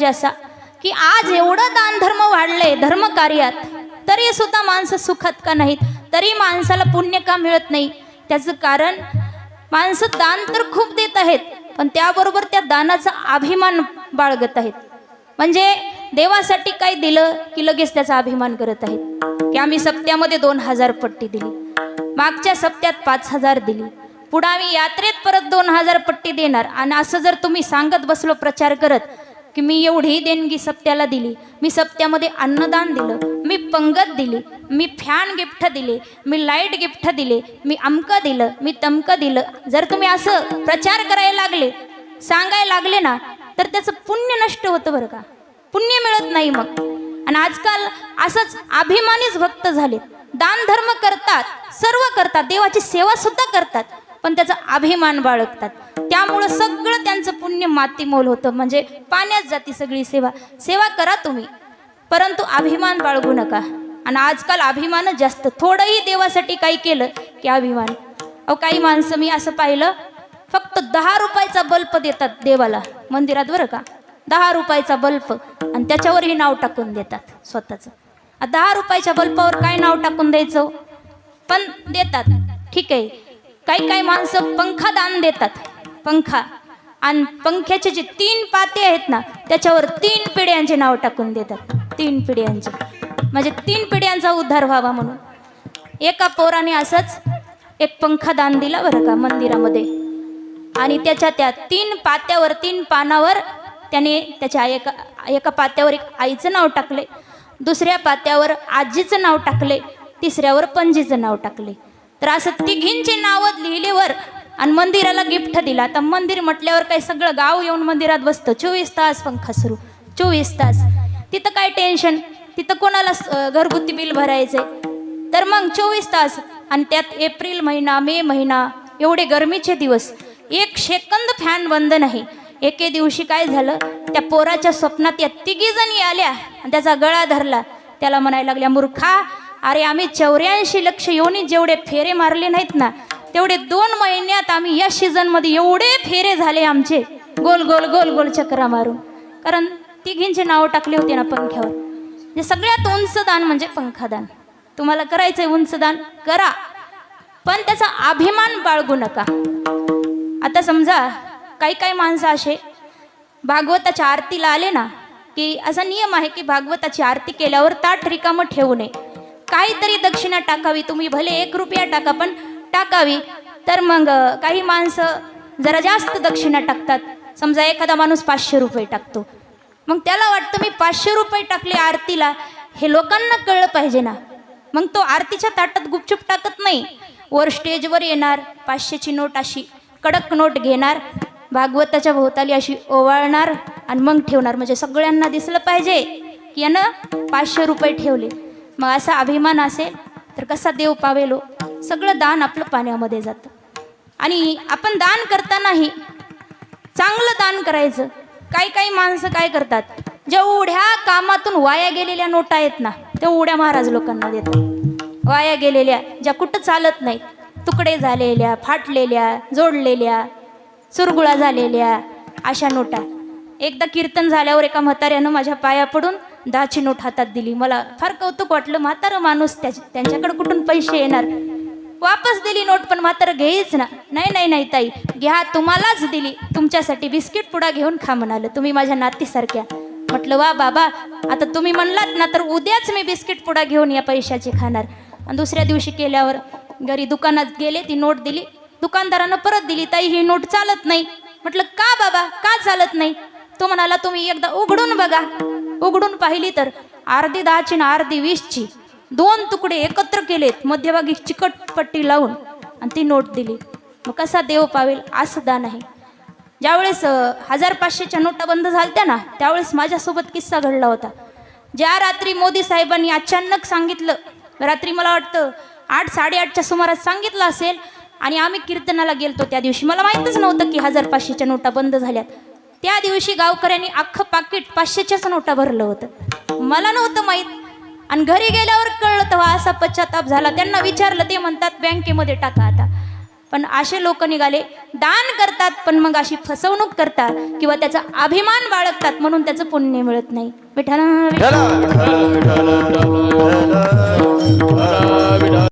म्हणजे असा की आज एवढं दान धर्म वाढलंय धर्म कार्यात तरी सुद्धा माणसं सुखात का नाहीत? तरी माणसाला पुण्य का मिळत नाही? त्याचं कारण माणसं दान तर खूप देत आहेत पण त्याबरोबर त्या दानाचा अभिमान बाळगत आहेत. म्हणजे देवासाठी काही दिलं की लगेच त्याचा अभिमान करत आहेत. की आम्ही सप्त्यामध्ये दोन हजार पट्टी दिली. मागच्या सप्त्यात पाच हजार दिली. पुढं आम्ही यात्रेत परत दोन हजार पट्टी देणार. आणि असं जर तुम्ही सांगत बसलो प्रचार करत की मी एवढी देणगी सप्त्याला दिली. मी सप्त्यामध्ये अन्नदान दिलं. मी पंगत दिली. मी फॅन गिफ्ट दिले. मी लाइट गिफ्ट दिले. मी अमकं दिलं. मी तमकं दिलं. जर तुम्ही असं प्रचार करायला लागले सांगायला लागले ना तर त्याचं पुण्य नष्ट होतं बरं का? पुण्य मिळत नाही मग. आणि आजकाल असंच अभिमानीच भक्त झालेत. दानधर्म करतात सर्व करतात देवाची सेवा सुद्धा करतात पण त्याचा अभिमान बाळगतात. त्यामुळं सगळं त्यांचं पुण्य मातीमोल होतं. म्हणजे पाण्यात जाती सगळी सेवा. सेवा करा तुम्ही. परंतु अभिमान बाळगू नका. आणि आजकाल अभिमानच जास्त. थोडंही देवासाठी काही केलं की अभिमान. अहो काही माणसं मी असं पाहिलं फक्त दहा रुपयाचा बल्ब देतात देवाला. मंदिरात बरं का? दहा रुपयाचा बल्ब आणि त्याच्यावरही नाव टाकून देतात स्वतःचं. दहा रुपयाच्या बल्बावर काय नाव टाकून द्यायचं? पण देतात. ठीक आहे. काही काही माणसं पंखा दान देतात. पंखा. आणि पंख्याचे जे तीन पाते आहेत ना त्याच्यावर तीन पिढ्यांचे नाव टाकून देतात. तीन पिढ्यांचे. म्हणजे तीन पिढ्यांचा उद्धार व्हावा म्हणून. एका पोराने असंच एक पंखा दान दिला बरं का मंदिरामध्ये. आणि त्याच्या त्या तीन पात्यावर तीन पानावर त्याने त्याच्या एका एका पात्यावर एक आईचं नाव टाकले. दुसऱ्या पात्यावर आजीचं नाव टाकले. तिसऱ्यावर पणजीचं नाव टाकले. तर असं तिघींचे नावं लिहिलेवर आणि मंदिराला गिफ्ट दिला. आता मंदिर म्हटल्यावर काय सगळं गाव येऊन मंदिरात बसतं. चोवीस तास पंखा सुरू. चोवीस तास. तिथं काय टेन्शन तिथं कोणाला घरगुती बिल भरायचंय? तर मग चोवीस तास. आणि त्यात एप्रिल महिना मे महिना एवढे गरमीचे दिवस. एक सेकंद फॅन बंद नाही. एके दिवशी काय झालं? त्या पोराच्या स्वप्नात या तिघी जणी आल्या आणि त्याचा गळा धरला. त्याला म्हणायला लागल्या मूर्खा अरे आम्ही चौऱ्याऐंशी लक्ष योनी जेवढे फेरे मारले नाहीत ना तेवढे दोन महिन्यात आम्ही या सीझनमध्ये एवढे फेरे झाले आमचे. गोल गोल गोल गोल चक्रा मारून. कारण तिघींचे नावं टाकले होते ना पंख्यावर. जे सगळ्यात उंच दान म्हणजे पंखादान. तुम्हाला करायचंय उंच दान करा. पण त्याचा अभिमान बाळगू नका. आता समजा काही काही माणसं असे भागवताच्या आरतीला आले ना की असा नियम आहे की भागवताची आरती केल्यावर ताट रिकामं ठेवू नये. काहीतरी दक्षिणा टाकावी तुम्ही भले एक रुपया टाका पण टाकावी तर मग काही माणसं जरा जास्त दक्षिणा टाकतात. समजा एखादा माणूस पाचशे रुपये टाकतो. मग त्याला वाटतं मी पाचशे रुपये टाकले आरतीला हे लोकांना कळलं पाहिजे ना. मग तो आरतीच्या ताटात गुपचूप टाकत नाही. वर स्टेजवर येणार पाचशेची नोट अशी कडक नोट घेणार भागवताच्या भोवताली अशी ओवाळणार आणि मग ठेवणार. म्हणजे सगळ्यांना दिसलं पाहिजे की यानं पाचशे रुपये ठेवले. मग असा अभिमान असेल तर कसा देव पावेलो? सगळं दान आपलं पाण्यामध्ये जातं. आणि आपण दान करतानाही चांगलं दान करायचं. काही काही माणसं काय करतात? जेवढ्या कामातून वाया गेलेल्या नोटा आहेत ना त्या उड्या महाराज लोकांना देतात. वाया गेलेल्या ज्या कुठं चालत नाही तुकडे झालेल्या फाटलेल्या जोडलेल्या चुरगुळा झालेल्या अशा नोटा. एकदा कीर्तन झाल्यावर एका म्हाताऱ्यानं माझ्या पाया पडून दहाची नोट हातात दिली. मला फार कौतुक वाटलं म्हातारं माणूस त्या त्यांच्याकडे कुठून पैसे येणार? वापस दिली नोट पण मात्र घेईच ना. नाही नाही नाही ताई. घ्या तुम्हालाच दिली. तुमच्यासाठी बिस्किट पुडा घेऊन खा म्हणाल. तुम्ही माझ्या नातीसारख्या. म्हटलं वा बाबा आता तुम्ही म्हणलात ना तर उद्याच मी बिस्किट पुडा घेऊन या पैशाची खाणार. आणि दुसऱ्या दिवशी केल्यावर घरी दुकानात गेले ती नोट दिली. दुकानदारानं परत दिली ताई ही नोट चालत नाही. म्हटलं का बाबा? का चालत नाही? तो म्हणाला तुम्ही एकदा उघडून बघा. उघडून पाहिली तर अर्धी दहाची ना अर्धी वीसची. दोन तुकडे एकत्र केलेत. मध्यभागी चिकट पट्टी लावून आणि ती नोट दिली. मग कसा देव पावेल असं दान आहे ज्यावेळेस हजार पाचशेच्या नोटा बंद झालत्या ना त्यावेळेस माझ्यासोबत किस्सा घडला होता. ज्या रात्री मोदी साहेबांनी अचानक सांगितलं रात्री मला वाटतं आठ साडेआठच्या सुमारास सांगितलं असेल आणि आम्ही कीर्तनाला गेलतो त्या दिवशी. मला माहीतच नव्हतं की हजार पाचशेच्या नोटा बंद झाल्यात. त्या दिवशी गावकऱ्यांनी अख्खं पाकिट पाचशेच्याच नोटा भरलं होतं. मला नव्हतं माहीत आणि घरी गेल्यावर कळलं तेव्हा असा पश्चाताप झाला त्यांना विचारलं ते म्हणतात बँकेमध्ये टाका आता पण असे लोक निघाले दान करतात पण मग अशी फसवणूक करतात किंवा त्याचा अभिमान बाळगतात म्हणून त्याचं पुण्य मिळत नाही विठाला